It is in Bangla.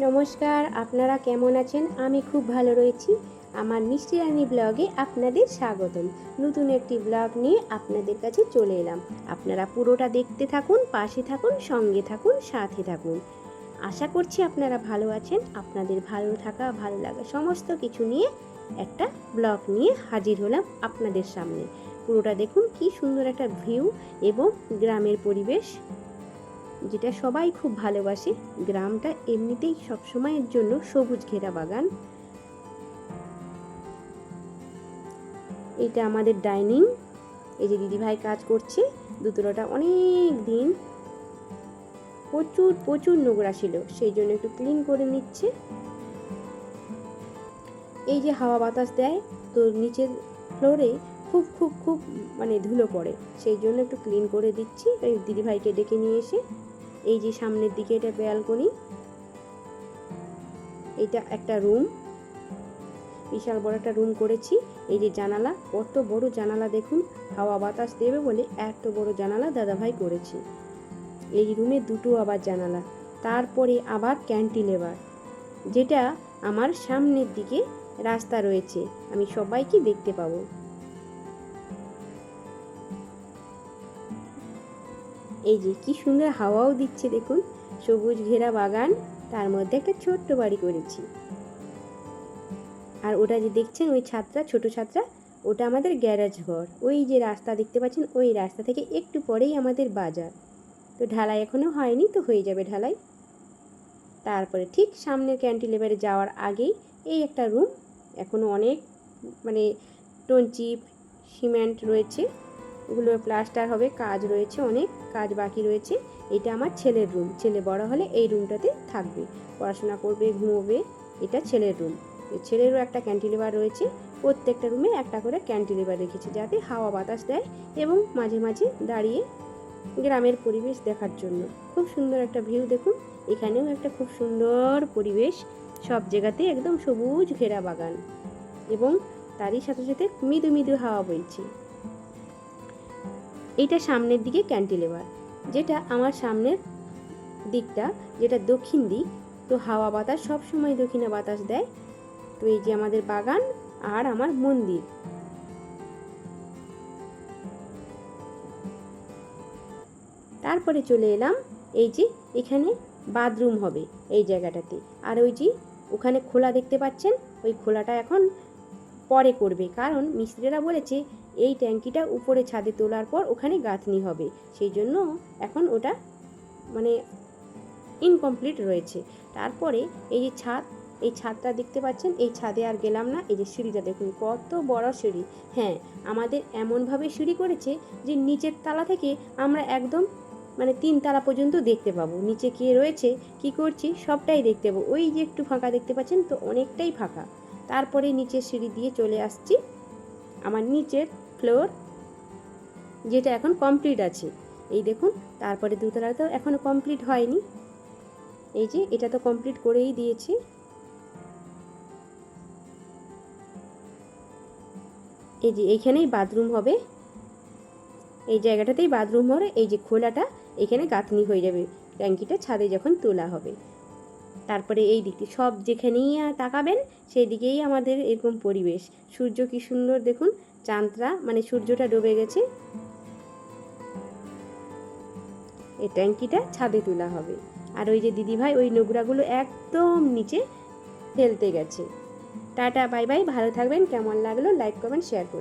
নমস্কার, আপনারা কেমন আছেন? আমি খুব ভালো রয়েছি। আমার মিষ্টি রানী ব্লগে আপনাদের স্বাগতম। নতুন একটি ব্লগ নিয়ে আপনাদের কাছে চলে এলাম। আপনারা পুরোটা দেখতে থাকুন, পাশে থাকুন, সঙ্গে থাকুন, সাথে থাকুন। আশা করছি আপনারা ভালো আছেন। আপনাদের ভালো থাকা, ভালো লাগা সমস্ত কিছু নিয়ে একটা ব্লগ নিয়ে হাজির হলাম আপনাদের সামনে। পুরোটা দেখুন, কি সুন্দর একটা ভিউ এবং গ্রামের পরিবেশ। যেটা সবাই খুব ভালোবাসে, গ্রামটা এমনিতেই সবসময়ের জন্য সবুজ ঘেরা বাগান। এটা আমাদের ডাইনিং। এই যে দিদিভাই কাজ করছে, দুতলাটা অনেক দিন। প্রচুর প্রচুর নোংরা ছিল, সেই জন্য একটু ক্লিন করে নিচ্ছে। এই যে হাওয়া বাতাস দেয়, তো নিচের ফ্লোরে খুব খুব খুব মানে ধুলো পড়ে, সেই জন্য একটু ক্লিন করে দিচ্ছি। এই দিদিভাইকে ডেকে নিয়ে এসে এই যে সামনের দিকে এটা ব্যালকনি, এটা একটা রুম। বিশাল বড় একটা রুম করেছি। এই যে জানালা, কত বড় জানালা দেখুন, হাওয়া বাতাস দেবে বলে এত বড় জানালা দাদাভাই করেছি। এই রুমে দুটো আবার জানালা, তারপরে আবার ক্যান্টিলেভার, যেটা আমার সামনের দিকে রাস্তা রয়েছে, আমি সবাইকে দেখতে পাবো। এই যে কি সুন্দর হাওয়াও দিচ্ছে দেখুন। সবুজ ঘেরা বাগান, তার মধ্যে একটা ছোট্ট বাড়ি করেছি। আর ওটা যে দেখছেন, ওই ছাত্রা ছোট ছাত্রা ওটা আমাদের গ্যারেজ ঘর। ওই যে রাস্তা দেখতে পাচ্ছেন, ওই রাস্তা থেকে একটু পরেই আমাদের বাজার। তো ঢালাই এখনও হয়নি, তো হয়ে যাবে ঢালাই। তারপরে ঠিক সামনের ক্যান্টিলেভারে যাওয়ার আগেই এই একটা রুম। এখনও অনেক মানে টনচিপ সিমেন্ট রয়েছে। ওগুলো প্লাস্টার হবে, কাজ রয়েছে অনেক, কাজ বাকি রয়েছে। এটা আমার ছেলের রুম ছেলে বড় হলে এই রুমটাতে থাকবে। পড়াশোনা করবে, ঘুমোবে, এটা ছেলের রুম ছেলেরও একটা ক্যান্টিলিভার রয়েছে, প্রত্যেকটা রুমে একটা করে ক্যান্টিলিভার রেখেছে যাতে হাওয়া বাতাস দেয় এবং মাঝে মাঝে দাঁড়িয়ে গ্রামের পরিবেশ দেখার জন্য। খুব সুন্দর একটা ভিউ দেখুন, এখানেও একটা খুব সুন্দর পরিবেশ, সব জায়গাতে একদম সবুজ ঘেরা বাগান। এবং তারই সাথে সাথে মৃদু মৃদু হাওয়া বইছে। এইটা সামনের দিকে ক্যান্টিলেভার যেটা আমার সামনের দিকটা, যেটা দক্ষিণ দিক, তো হাওয়া বাতাস সব সময় দক্ষিণে বাতাস দেয়। তো এই যে আমাদের বাগান আর আমার মন্দির। তারপরে চলে এলাম, এই যে এখানে বাথরুম হবে এই জায়গাটাতে। আর ওই যে ওখানে খোলা দেখতে পাচ্ছেন, ওই খোলাটা এখন পরে করবে। কারণ মিস্ত্রিরা বলেছে, এই ট্যাঙ্কিটা উপরে ছাদে তোলার পর ওখানে গাঁথনি হবে। সেই জন্য এখন ওটা মানে ইনকমপ্লিট রয়েছে। তারপরে এই যে ছাদ, এই ছাদটা দেখতে পাচ্ছেন? এই ছাদে আর গেলাম না। এই যে সিঁড়িটা দেখুন, কত বড় সিঁড়ি। হ্যাঁ আমাদের এমনভাবে সিঁড়ি করেছে যে নিচের তালা থেকে আমরা একদম মানে তিন তালা পর্যন্ত দেখতে পাবো। নিচে কে রয়েছে, কি করছি, সবটাই দেখতে পাবো। ওই যে একটু ফাঁকা দেখতে পাচ্ছেন, তো অনেকটাই ফাঁকা। তারপরে নিচের সিঁড়ি দিয়ে চলে আসছি। আমার নিচের ফ্লোর যেটা এখন কমপ্লিট আছে। এই দেখুন, তারপরে দুতলা তো এখনও কমপ্লিট হয়নি। এই যে, এটা তো কমপ্লিট করেই দিয়েছি। এই যে, এইখানেই বাথরুম হবে। এই জায়গাটাতেই বাথরুম হবে। এই যে, খোলাটা, এখানে গাঁথনি হয়ে যাবে। ট্যাঙ্কিটা ছাদে যখন তোলা হবে। তারপরে এই দিকটি সব যেখানেই তাকাবেন সেই দিকেই আমাদের এরকম পরিবেশ। সূর্য কি সুন্দর দেখুন চাঁদরা মানে সূর্যটা ডুবে গেছে। এই ট্যাঙ্কিটা ছাদে তোলা হবে। আর ওই যে দিদিভাই ওই নোংরাগুলো একদম নিচে ফেলতে গেছে। টাটা, বাই বাই, ভালো থাকবেন, কেমন লাগল, লাইক, কমেন্ট, শেয়ার করুন।